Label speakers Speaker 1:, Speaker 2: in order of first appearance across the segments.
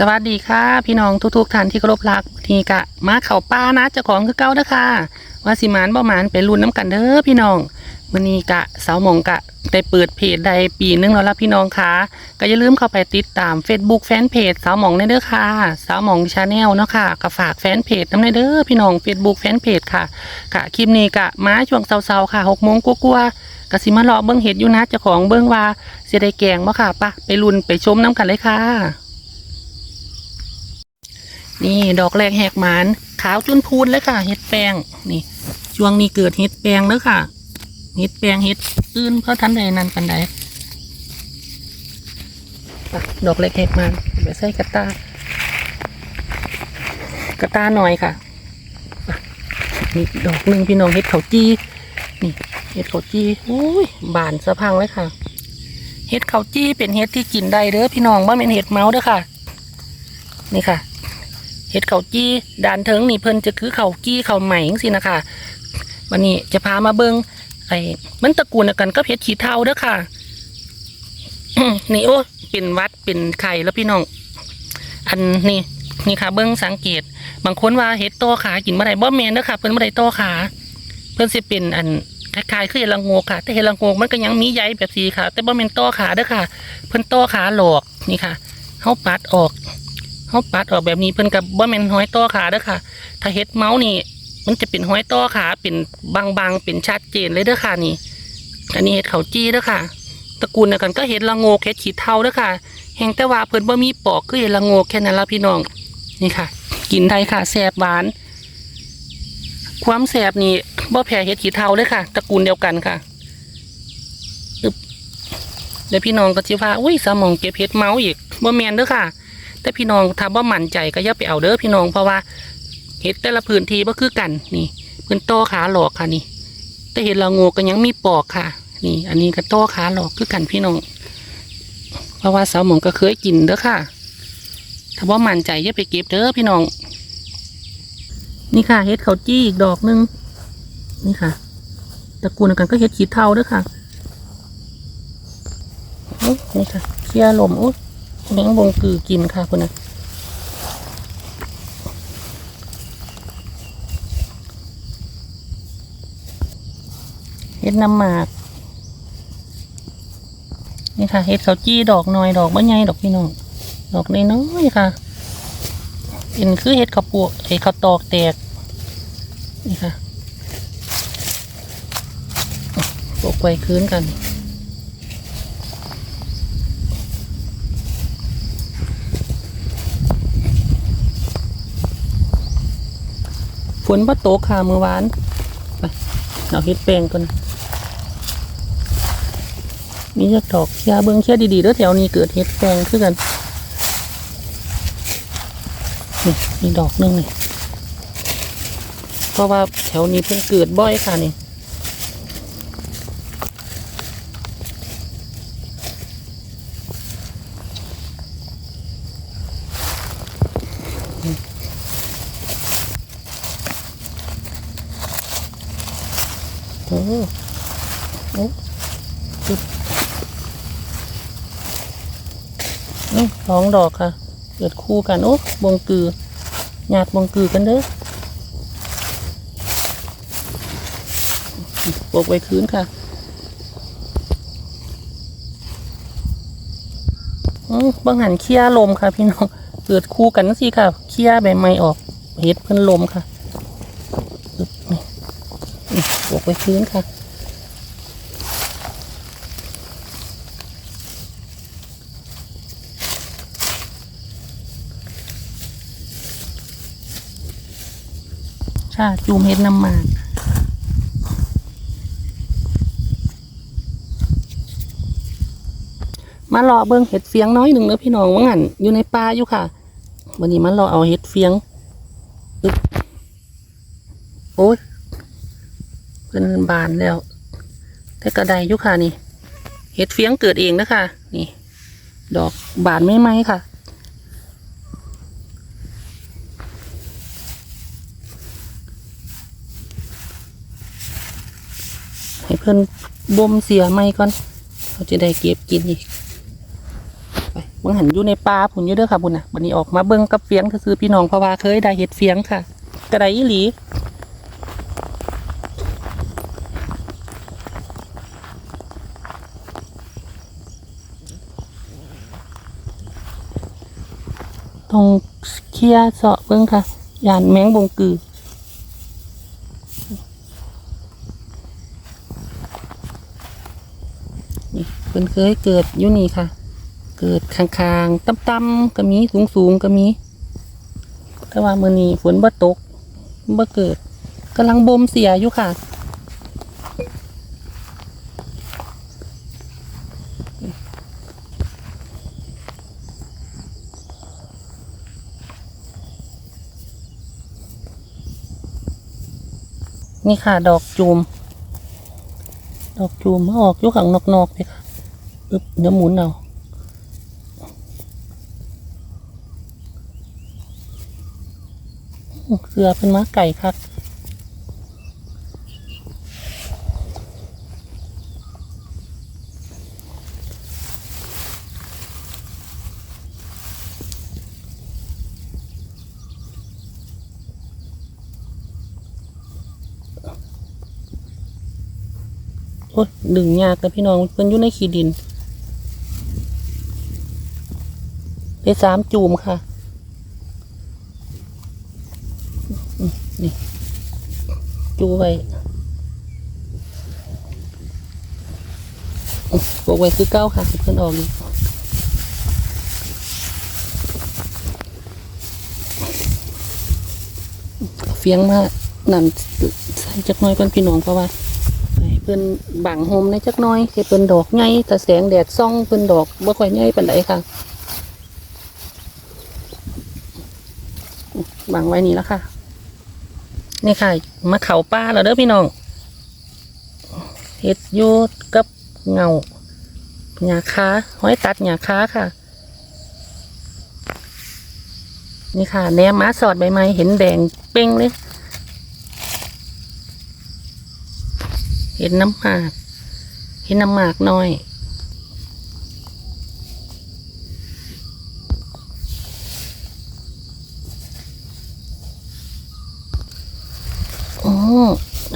Speaker 1: สวัสดีค่ะ พี่น้องทุกๆท่านที่เคารพรักทีกะมาเข่าป้านะเจ้าของคือเก้าเด้อค่ะ ว่าสิหมานบ่หมานไปรุ่นน้ำกันเด้อพี่น้องมื้อนี้กะสาวหมองกะได้เปิดเพจใดปีหนึงแล้วล่ะพี่น้องค่ะก็อย่าลืมเข้าไปติดตาม Facebook แฟนเพจสาวหมองในเด้อค่ะ สาวหมองชาแนลเนาะค่ะก็ฝากแฟนเพจน้ำในเด้อพี่น้อง Facebook แฟนเพจค่ะกะคลิปนี้กะมาช่วงเช้าๆค่ะ6โมงกว่าๆก็สิมาเลาะเบิ่งเห็ดอยู่นะเจ้าของเบิ่งว่าสิได้แกงบ่ค่ะปะไปรุ่นไปชมน้ำกันเลยค่ะ นี่ดอกแรกแหกหมาน ขาวจุนพูนเลยค่ะ เห็ดแปลงนี่ ช่วงนี้เกิดเห็ดแปลงแล้วค่ะ เห็ดแปลงเห็ดอื่นเพราะทันใดนั้นปันใดดอกเล็กแหกหมานไปใส่กระตากระตาหน่อยค่ะนี่ดอกหนึ่งพี่น้องเห็ดเขาจีนี่เห็ดเขาจีโอ้ยบานสะพังเลยค่ะเห็ดเขาจี้เป็นเห็ดที่กินได้เด้อพี่น้องว่าเป็นเห็ดเมาส์เด้อค่ะ นี่ค่ะ เห็ดเขาจี้ดานเทิงนี่เพิ่นจะคือเขาจี้เขาใหม่จังสินะคะวันนี้จะพามาเบิงไอ้มันตระกูลกันก็เห็ดขี้เทาเด้อค่ะนี่โอ้เป็นวัดเป็นไข่แล้วพี่น้อง อันนี่นี่ค่ะ เบิ้งสังเกต บางคนว่าเห็ดโตขากินเมื่อไรบ่แมนเด้อค่ะเพิ่นเมื่อไรโตขาเพิ่นสิเป็นอันคล้ายๆคือเห็ดละโงกค่ะ แต่เห็ดละโงกมันก็ยังมีใยแบบสีค่ะ แต่บ่แม่นโตขาเด้อค่ะ เพิ่นโตขาหลอกนี่ค่ะเฮาปัดออก เขาปัดออกแบบนี้เพิ่นกับว่แม่นห้อยต่อขาเด้อค่ะ ถ้าเฮ็ดเมาส์นี่ มันจะเป็นห้อยต่อขาเป็นบางๆเป็นชัดเจนเลยเด้อค่ะนี่ อันนี้เฮ็ดเขาจี้เด้อค่ะตระกูลเดียวกันก็เฮ็ดละโงกเฮ็ดขีดเทาเด้อค่ะแห่งแต่ว่าเพิ่นบ่มีปอกคือเฮ็ดละโงกแค่นั้นละพี่น้องนี่ค่ะ กินได้ค่ะแซ่บหวาน ความแซ่บนี่บ่แพ้เฮ็ดขีดเทาเลยค่ะตระกูลเดียวกันค่ะอึบเดี๋ยวพี่น้องก็สิว่าอุ้ยสมองเก็บเฮ็ดเมาส์อีกบ่แมนเด้อค่ะ แต่พี่น้องถ้าบ่มั่นใจก็อย่าไปเอาเด้อพี่น้องเพราะว่าเห็ดแต่ละพื้นที่บ่คือกันนี่พิ่นโตขาหลอกค่ะนี่ แต่เห็ดละงกก็ยังมีปอกค่ะ นี่ อันนี้ก็โตขาหลอกคือกันพี่น้อง เพราะว่าสาวหมองก็เคยกินเด้อค่ะถ้าบ่มั่นใจอย่าไปเก็บเด้อพี่น้อง นี่ค่ะเห็ดเขาจี้อีกดอกหนึงนี่ค่ะตระกูลกันก็เห็ดขีดเทาเด้อค่ะนี่ค่ะเคลียร์ลมโอ้ แมงบงกือกินค่ะคุณนะเฮ็ดน้ำหมาก นี่ค่ะเฮ็ดเขาจี้ดอกน้อยดอกบ่ใหญ่ดอกพี่น้องดอกน้อยๆค่ะเป็นคือเฮ็ดข้าวปวกเฮ็ดข้าวตอกแตกนี่ค่ะปลูกไว้คืนกัน ฝนบ่ตกค่ะเมื่อวานไปเอาเฮ็ดแปลงก่อนมีจักดอกยาเบิ่งเชี่ยดีๆเด้อแถวนี้เกิดเฮ็ดแปลงคือกันนี่มีดอกหนึงนี่เพราะว่าแถวนี้เพิ่งเกิดบ่อยค่ะนี่ โอ้โอ้จุดนี่ สองดอกค่ะ เกิดคู่กัน โอ้บงกือหยาดบงกือกันเด้อปลกไว้คืนค่ะอืมบางหันเคี้ยลมค่ะ พี่น้อง เกิดคู่กันสิค่ะ เคี้ยใบไม้ออกเห็ดเพิ่นลมค่ะปลกไว้พื้นค่ะ ชาจูมเห็ดน้ำมากมารอเบิ้งเห็ดเฟียงน้อยหนึ่งเนอะพี่น้องว่างั้นอยู่ในป่าอยู่ค่ะวันนี้มารอเอาเห็ดเฟียงโอ้ยเพิ่นบานแล้ว แต่กระไดอยุค่ะนี่เห็ดเฟียงเกิดเองนะคะนี่ ดอกบานไม่ไหมค่ะ ให้เพิ่นบ่มเสียไหมก่อนเขาจะได้เก็บกินอีกไปบิ่งหันอยู่ในป่าพุ่นอยู่เด้อค่ะพุ่นน่ะบัดนี้ออกมาเบิ่งกับเฟียงซื่อพี่น้องเพราะว่าเคยได้เห็ดเฟียงค่ะ กระไดอีหลีต้องเคลียเสาะเบิ่งค่ะยานแมงบงกือ นี่เพิ่นเคยเกิดอยู่นี่ค่ะ เกิดคางๆต่ำๆก็มีสูงๆก็มี แต่ว่ามื้อนี้ฝนบ่ตกบ่เกิดกำลังบ่มเสียอยู่ค่ะนี่ค่ะ ดอกจูม ดอกจูมมาออกอยู่ข้างนอกๆเลยค่ะ อึบเดี๋ยวหมุนเอาเสือเป็นม้าไก่ครับโอ้ยดึงยากแต่พี่น้องเพิ่นอยู่ในขี้ดิน ได้สามจูมค่ะนี่จูไว้อื้อปลูกไว้คือเก้าค่ะเพื่อนออกนี่เฟียงมานั่นใส่จักน้อยก่อนพี่น้องเพราะว่าเพิ่อนบังโฮมในจักน้อยเพิ่อนดอกใหญ่แต่แสงแดดส่องเพิ่อนดอกบ่ค่อยใหญ่ปานใดค่ะ บังไว้นี่แล้วค่ะ นี่ค่ะมาเขาป้าแล้วเด้อพี่น้องเห็ดยูกับเงาหญ้าคาห้อยตัดหญ้าคาค่ะ นี่ค่ะแหนมมาสอดใบไม้เห็นแดงเป้งเลย เห็นน้ำหมาก เห็นน้ำหมากน้อย อ๋อ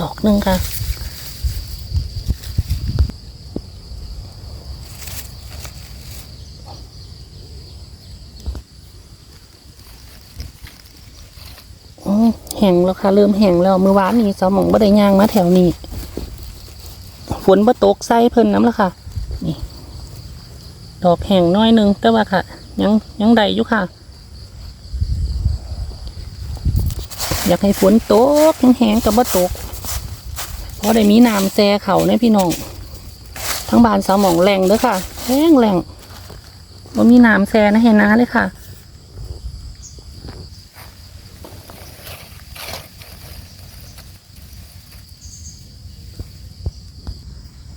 Speaker 1: ดอกหนึ่งค่ะอืมแห้งแล้วค่ะ เริ่มแห้งแล้วมือวานนี่สมองบ่ได้ย่างมาแถวนี้ฝนบ่ตกใส่เพิ่นน้ำแล้วค่ะ นี่ ดอกแห้งน้อยหนึงแต่ว่าค่ะ ยังยังได้อยู่ค่ะ อยากให้ฝนตกแห้งๆกับบ่ตกเพราะได้มีน้ำแซ่เขาเนี่ยพี่น้องทั้งบานสาวหมองแรงเด้อค่ะแรงแรงว่ามีน้ำแซ่นะเห็นนะเลยค่ะ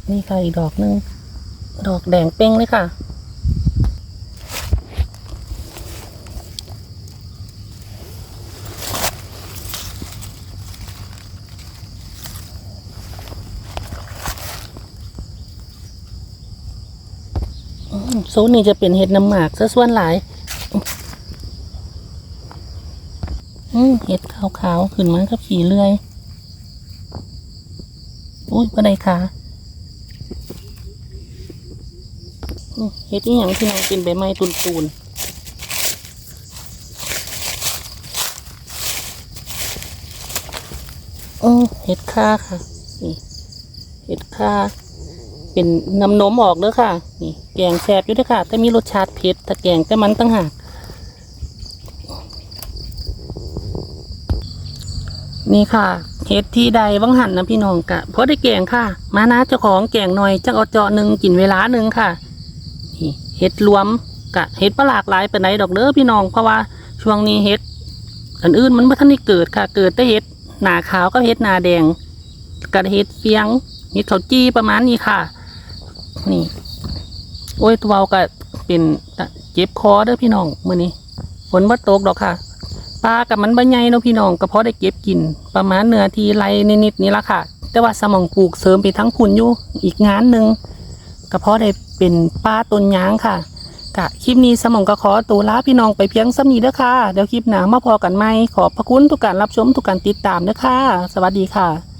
Speaker 1: นี่ค่ะอีกดอกหนึง ดอกแดงเป้งเลยค่ะ โซนนี้จะเป็นเห็ดน้ำหมากซะส่วนหลายอืมเห็ดขาวๆขึ้นมากับขี่เลื่อยอุ้ยบันไดขาเห็ดนี่อย่างที่น้องกินใบไม้ตุนๆเห็ดค่าค่ะ นี่ เห็ดค่า เป็นน้ำนมออกเด้อค่ะ นี่ แกงแซ่บอยู่เด้อค่ะ แต่มีรสชาติเผ็ดแต่แกงแต่มันตั้งหากนี่ค่ะเฮ็ดที่ใดบังหันนะพี่น้องกะเพราะได้แกงค่ะ มานะเจ้าของแกงหน่อยจังเอาเจาะหนึ่งกินเวลาหนึ่งค่ะนี่เฮ็ดรวมกะเฮ็ดประหลากหลายไปไหนดดอกเด้อพี่น้องเพราะว่าช่วงนี้เฮ็ดอันอื่นมันไม่ทันได้เกิดค่ะ เกิดแต่เฮ็ดหนาขาวกับเฮ็ดหนาแดงกับเฮ็ดเฟียงเฮ็ดข้าวจี้ประมาณนี้ค่ะ นี่ โอ้ยตัวเอาก็เป็นเจ็บคอเด้อพี่น้องมื้อนี้ฝนบ่ตกดอกค่ะปลากับมันบ่ใหญ่เนาะพี่น้องก็พอได้เก็บกิน ประมาณเนื้อทีไรนิดๆนี่ละค่ะ แต่ว่าสมองปลูกเสริมไปทั้งพุ่นอยู่อีกงานหนึ่งก็พอได้เป็นปลาต้นยางค่ะกะคลิปนี้สมองก็ขอตัวลาพี่น้องไปเพียงซ้ำนี้เด้อค่ะ เดี๋ยวคลิปหน้ามาพอกันไหมขอบพระคุณทุกการรับชมทุกการติดตามเด้อค่ะ สวัสดีค่ะ